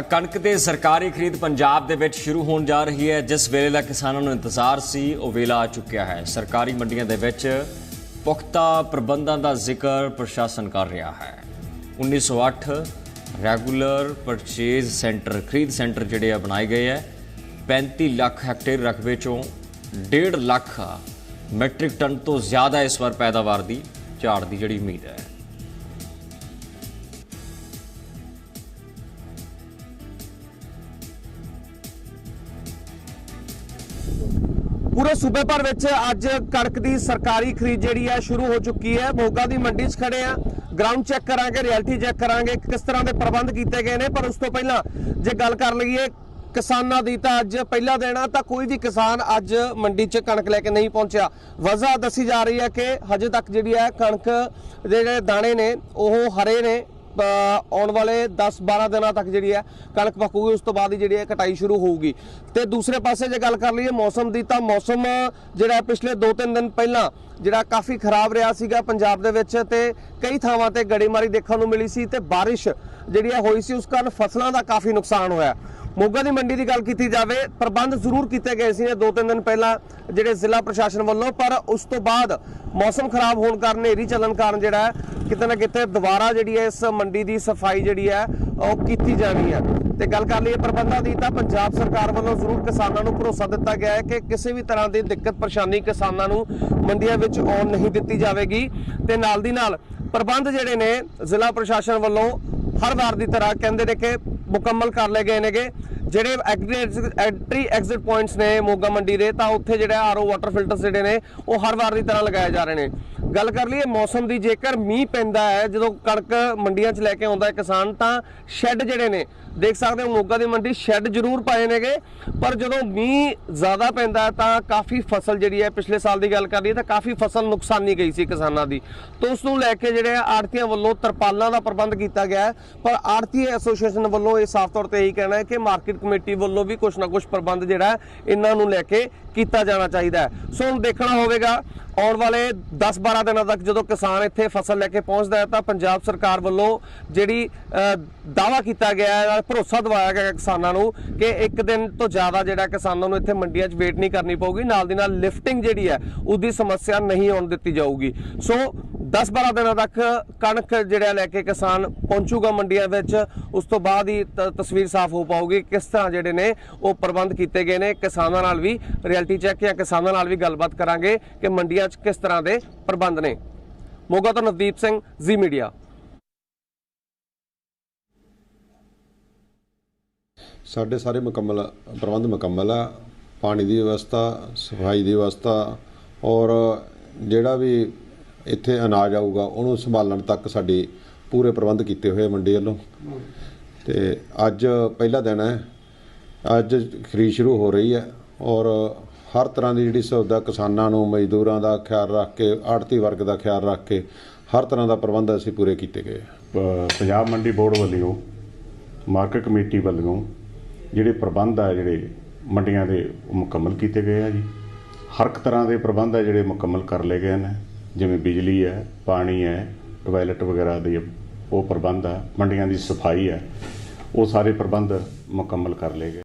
ਕਣਕ ਦੇ ਸਰਕਾਰੀ ਖਰੀਦ ਪੰਜਾਬ ਦੇ ਵਿੱਚ ਸ਼ੁਰੂ ਹੋਣ ਜਾ ਰਹੀ ਹੈ। ਜਿਸ ਵੇਲੇ ਦਾ ਕਿਸਾਨਾਂ ਨੂੰ ਇੰਤਜ਼ਾਰ ਸੀ, ਉਹ ਵੇਲਾ ਆ ਚੁੱਕਿਆ ਹੈ। ਸਰਕਾਰੀ ਮੰਡੀਆਂ ਦੇ ਵਿੱਚ ਪੁਖਤਾ ਪ੍ਰਬੰਧਾਂ ਦਾ ਜ਼ਿਕਰ ਪ੍ਰਸ਼ਾਸਨ ਕਰ ਰਿਹਾ ਹੈ। 1908 ਰੈਗੂਲਰ ਪਰਚੇਜ਼ ਸੈਂਟਰ, ਖਰੀਦ ਸੈਂਟਰ ਜਿਹੜੇ ਆ ਬਣਾਏ ਗਏ ਹੈ। 35 ਲੱਖ ਹੈਕਟੇਅਰ ਰਕਬੇ ਚੋਂ 1.5 ਲੱਖ ਮੈਟ੍ਰਿਕ ਟਨ ਤੋਂ ਜ਼ਿਆਦਾ ਇਸ ਵਾਰ ਪੈਦਾਵਾਰ ਦੀ ਝਾੜ ਦੀ ਜਿਹੜੀ ਉਮੀਦ ਹੈ। ਪੂਰੇ ਸੂਬੇ ਭਰ ਵਿੱਚ ਅੱਜ ਕਣਕ ਦੀ ਸਰਕਾਰੀ ਖਰੀਦ ਜਿਹੜੀ ਹੈ ਸ਼ੁਰੂ ਹੋ ਚੁੱਕੀ ਹੈ। ਮੋਗਾ ਦੀ ਮੰਡੀ 'ਚ ਖੜੇ ਆ ਗਰਾਊਂਡ ਚੈੱਕ ਕਰਾਂਗੇ ਰਿਐਲਿਟੀ ਚੈੱਕ ਕਰਾਂਗੇ ਕਿਸ ਤਰ੍ਹਾਂ ਦੇ ਪ੍ਰਬੰਧ ਕੀਤੇ ਗਏ ਨੇ। ਪਰ ਉਸ ਤੋਂ ਪਹਿਲਾਂ ਜੇ ਗੱਲ ਕਰ ਲਈਏ ਕਿਸਾਨਾਂ ਦੀ ਤਾਂ ਅੱਜ ਪਹਿਲਾ ਦਿਨ ਆ, ਤਾਂ ਕੋਈ ਵੀ ਕਿਸਾਨ ਅੱਜ ਮੰਡੀ 'ਚ ਕਣਕ ਲੈ ਕੇ ਨਹੀਂ ਪਹੁੰਚਿਆ। ਵਜ੍ਹਾ ਦੱਸੀ ਜਾ ਰਹੀ ਹੈ ਕਿ ਹਜੇ ਤੱਕ ਜਿਹੜੀ ਹੈ ਕਣਕ ਦੇ ਜਿਹੜੇ ਦਾਣੇ ਨੇ, ਉਹ ਹਰੇ ਨੇ। ਆਉਣ ਵਾਲੇ 10-12 ਦਿਨਾਂ ਤੱਕ ਜਿਹੜੀ ਹੈ ਕਣਕ ਪੱਕੂਗੀ, ਉਸ ਤੋਂ ਬਾਅਦ ਹੀ ਜਿਹੜੀ ਹੈ ਕਟਾਈ ਸ਼ੁਰੂ ਹੋਊਗੀ। ਤੇ ਦੂਸਰੇ ਪਾਸੇ ਜੇ ਗੱਲ ਕਰ ਲਈਏ ਮੌਸਮ ਦੀ, ਤਾਂ ਮੌਸਮ ਜਿਹੜਾ ਪਿਛਲੇ 2-3 ਦਿਨ ਪਹਿਲਾਂ ਜਿਹੜਾ ਕਾਫੀ ਖਰਾਬ ਰਿਹਾ ਸੀਗਾ ਪੰਜਾਬ ਦੇ ਵਿੱਚ ਤੇ ਕਈ ਥਾਵਾਂ ਤੇ ਗੜੇਮਾਰੀ ਦੇਖਣ ਨੂੰ ਮਿਲੀ ਸੀ ਤੇ ਬਾਰਿਸ਼ ਜਿਹੜੀ ਹੈ ਹੋਈ ਸੀ, ਉਸ ਕਾਰਨ ਫਸਲਾਂ ਦਾ ਕਾਫੀ ਨੁਕਸਾਨ ਹੋਇਆ। ਮੋਗਾ ਦੀ ਮੰਡੀ ਦੀ ਗੱਲ ਕੀਤੀ ਜਾਵੇ, ਪ੍ਰਬੰਧ ਜ਼ਰੂਰ ਕੀਤੇ ਗਏ ਸੀ ਦੋ ਤਿੰਨ ਦਿਨ ਪਹਿਲਾਂ ਜਿਹੜੇ ਜ਼ਿਲ੍ਹਾ ਪ੍ਰਸ਼ਾਸਨ ਵੱਲੋਂ, ਪਰ ਉਸ ਤੋਂ ਬਾਅਦ ਮੌਸਮ ਖਰਾਬ ਹੋਣ ਕਾਰਨ ਹਨੇਰੀ ਚੱਲਣ ਕਾਰਨ ਜਿਹੜਾ ਕਿਤੇ ਨਾ ਕਿਤੇ ਦੁਬਾਰਾ ਜਿਹੜੀ ਹੈ ਇਸ ਮੰਡੀ ਦੀ ਸਫ਼ਾਈ ਜਿਹੜੀ ਹੈ, ਉਹ ਕੀਤੀ ਜਾਣੀ ਹੈ। ਤੇ ਗੱਲ ਕਰ ਲਈਏ ਪ੍ਰਬੰਧਾਂ ਦੀ, ਤਾਂ ਪੰਜਾਬ ਸਰਕਾਰ ਵੱਲੋਂ ਜ਼ਰੂਰ ਕਿਸਾਨਾਂ ਨੂੰ ਭਰੋਸਾ ਦਿੱਤਾ ਗਿਆ ਹੈ ਕਿ ਕਿਸੇ ਵੀ ਤਰ੍ਹਾਂ ਦੀ ਦਿੱਕਤ ਪਰੇਸ਼ਾਨੀ ਕਿਸਾਨਾਂ ਨੂੰ ਮੰਡੀਆਂ ਵਿੱਚ ਆਉਣ ਨਹੀਂ ਦਿੱਤੀ ਜਾਵੇਗੀ। ਤੇ ਨਾਲ ਦੀ ਨਾਲ ਪ੍ਰਬੰਧ ਜਿਹੜੇ ਨੇ, ਜ਼ਿਲ੍ਹਾ ਪ੍ਰਸ਼ਾਸਨ ਵੱਲੋਂ ਹਰ ਵਾਰ ਦੀ ਤਰ੍ਹਾਂ ਕਹਿੰਦੇ ਨੇ ਕਿ ਮੁਕੰਮਲ ਕਰ ਲਏ ਗਏ ਨੇਗੇ। ਜਿਹੜੇ ਐਂਟਰੀ ਐਗਜ਼ਿਟ ਪੁਆਇੰਟਸ ਨੇ ਮੋਗਾ ਮੰਡੀ ਦੇ, ਤਾਂ ਉੱਥੇ ਜਿਹੜਾ ਆਰਓ ਵਾਟਰ ਫਿਲਟਰਸ ਜਿਹੜੇ ਨੇ, ਉਹ ਹਰ ਵਾਰ ਦੀ ਤਰ੍ਹਾਂ ਲਗਾਏ ਜਾ ਰਹੇ ਨੇ। ਗੱਲ ਕਰ ਲਈਏ ਮੌਸਮ ਦੀ, ਜੇਕਰ ਮੀਂਹ ਪੈਂਦਾ ਹੈ, ਜਦੋਂ ਕਣਕ ਮੰਡੀਆਂ 'ਚ ਲੈ ਕੇ ਆਉਂਦਾ ਹੈ ਕਿਸਾਨ, ਤਾਂ ਸ਼ੈੱਡ ਜਿਹੜੇ ਨੇ, ਦੇਖ ਸਕਦੇ ਹੋ ਮੋਗਾ ਦੀ ਮੰਡੀ ਸ਼ੈੱਡ ਜ਼ਰੂਰ ਪਾਏ ਨੇਗੇ। ਪਰ ਜਦੋਂ ਮੀਂਹ ਜ਼ਿਆਦਾ ਪੈਂਦਾ ਤਾਂ ਕਾਫੀ ਫਸਲ ਜਿਹੜੀ ਹੈ, ਪਿਛਲੇ ਸਾਲ ਦੀ ਗੱਲ ਕਰ ਲਈਏ, ਤਾਂ ਕਾਫੀ ਫਸਲ ਨੁਕਸਾਨੀ ਗਈ ਸੀ ਕਿਸਾਨਾਂ ਦੀ। ਤੋਂ ਉਸ ਨੂੰ ਲੈ ਕੇ ਜਿਹੜੇ ਆੜਤੀਆਂ ਵੱਲੋਂ ਤਰਪਾਲਾਂ ਦਾ ਪ੍ਰਬੰਧ ਕੀਤਾ ਗਿਆ ਹੈ। ਪਰ ਆੜਤੀ ਐਸੋਸੀਏਸ਼ਨ ਵੱਲੋਂ ਇਹ ਸਾਫ਼ ਤੌਰ ਤੇ ਇਹੀ ਕਹਿਣਾ ਹੈ ਕਿ ਮਾਰਕੀਟ ਕਮੇਟੀ ਵੱਲੋਂ ਵੀ ਕੁਝ ਨਾ ਕੁਝ ਪ੍ਰਬੰਧ ਜਿਹੜਾ ਇਹਨਾਂ ਨੂੰ ਲੈ ਕੇ ਕੀਤਾ ਜਾਣਾ ਚਾਹੀਦਾ ਸੋ ਹੁਣ ਦੇਖਣਾ ਹੋਵੇਗਾ, ਆਉਣ ਵਾਲੇ 10-12 ਦਿਨਾਂ ਤੱਕ ਜਦੋਂ ਕਿਸਾਨ ਇੱਥੇ ਫਸਲ ਲੈ ਕੇ ਪਹੁੰਚਦਾ ਹੈ ਤਾਂ ਪੰਜਾਬ ਸਰਕਾਰ ਵੱਲੋਂ ਜਿਹੜੀ ਦਾਵਾ ਕੀਤਾ ਗਿਆ ਹੈ ਭਰੋਸਾ ਦਿਵਾਇਆ ਗਿਆ ਕਿਸਾਨਾਂ ਨੂੰ ਕਿ ਇੱਕ ਦਿਨ ਤੋਂ ਜ਼ਿਆਦਾ ਜਿਹੜਾ ਕਿਸਾਨਾਂ ਨੂੰ ਇੱਥੇ ਮੰਡੀਆਂ 'ਚ ਵੇਟ ਨਹੀਂ ਕਰਨੀ ਪਊਗੀ। ਨਾਲ ਦੀ ਨਾਲ ਲਿਫਟਿੰਗ ਜਿਹੜੀ ਹੈ, ਉਹਦੀ ਸਮੱਸਿਆ ਨਹੀਂ ਆਉਣ ਦਿੱਤੀ ਜਾਊਗੀ। ਸੋ 10-12 ਦਿਨਾਂ ਤੱਕ ਕਣਕ ਜਿਹੜਾ ਲੈ ਕੇ ਕਿਸਾਨ ਪਹੁੰਚੂਗਾ ਮੰਡੀਆਂ ਵਿੱਚ, ਉਸ ਤੋਂ ਬਾਅਦ ਹੀ ਤਸਵੀਰ ਸਾਫ਼ ਹੋ ਪਾਊਗੀ ਕਿਸ ਤਰ੍ਹਾਂ ਜਿਹੜੇ ਨੇ ਉਹ ਪ੍ਰਬੰਧ ਕੀਤੇ ਗਏ ਨੇ। ਕਿਸਾਨਾਂ ਨਾਲ ਵੀ ਰਿਐਲਿਟੀ ਚੈੱਕ ਜਾਂ ਕਿਸਾਨਾਂ ਨਾਲ ਵੀ ਗੱਲਬਾਤ ਕਰਾਂਗੇ ਕਿ ਮੰਡੀਆਂ 'ਚ ਕਿਸ ਤਰ੍ਹਾਂ ਦੇ ਪ੍ਰਬੰਧ ਨੇ। ਮੋਗਾ ਤੋਂ ਨਵਦੀਪ ਸਿੰਘ, ਜ਼ੀ ਮੀਡੀਆ। ਸਾਡੇ ਸਾਰੇ ਮੁਕੰਮਲ, ਪ੍ਰਬੰਧ ਮੁਕੰਮਲ ਆ। ਪਾਣੀ ਦੀ ਵਿਵਸਥਾ, ਸਫ਼ਾਈ ਦੀ ਵਿਵਸਥਾ ਔਰ ਜਿਹੜਾ ਵੀ ਇੱਥੇ ਅਨਾਜ ਆਊਗਾ, ਉਹਨੂੰ ਸੰਭਾਲਣ ਤੱਕ ਸਾਡੀ ਪੂਰੇ ਪ੍ਰਬੰਧ ਕੀਤੇ ਹੋਏ ਆ ਮੰਡੀ ਵੱਲੋਂ। ਤੇ ਅੱਜ ਪਹਿਲਾ ਦਿਨ ਹੈ, ਅੱਜ ਖਰੀਦ ਸ਼ੁਰੂ ਹੋ ਰਹੀ ਹੈ ਔਰ ਹਰ ਤਰ੍ਹਾਂ ਦੀ ਜਿਹੜੀ ਸੁਵਿਧਾ ਕਿਸਾਨਾਂ ਨੂੰ, ਮਜ਼ਦੂਰਾਂ ਦਾ ਖਿਆਲ ਰੱਖ ਕੇ ਆੜਤੀ ਵਰਗ ਦਾ ਖਿਆਲ ਰੱਖ ਕੇ ਹਰ ਤਰ੍ਹਾਂ ਦਾ ਪ੍ਰਬੰਧ ਅਸੀਂ ਪੂਰੇ ਕੀਤੇ ਗਏ ਪੰਜਾਬ ਮੰਡੀ ਬੋਰਡ ਵੱਲੋਂ, ਮਾਰਕੀਟ ਕਮੇਟੀ ਵੱਲੋਂ ਜਿਹੜੇ ਪ੍ਰਬੰਧ ਆ ਜਿਹੜੇ ਮੰਡੀਆਂ ਦੇ ਉਹ ਮੁਕੰਮਲ ਕੀਤੇ ਗਏ ਆ ਜੀ। ਹਰ ਇੱਕ ਤਰ੍ਹਾਂ ਦੇ ਪ੍ਰਬੰਧ ਆ ਜਿਹੜੇ ਮੁਕੰਮਲ ਕਰ ਲਏ ਗਏ ਨੇ। ਜਿਵੇਂ ਬਿਜਲੀ ਹੈ, ਪਾਣੀ ਹੈ, ਟਾਇਲਟ ਵਗੈਰਾ ਦੇ ਉਹ ਪ੍ਰਬੰਧ ਆ ਮੰਡੀਆਂ ਦੀ ਸਫ਼ਾਈ ਹੈ, ਉਹ ਸਾਰੇ ਪ੍ਰਬੰਧ ਮੁਕੰਮਲ ਕਰ ਲਏ ਗਏ।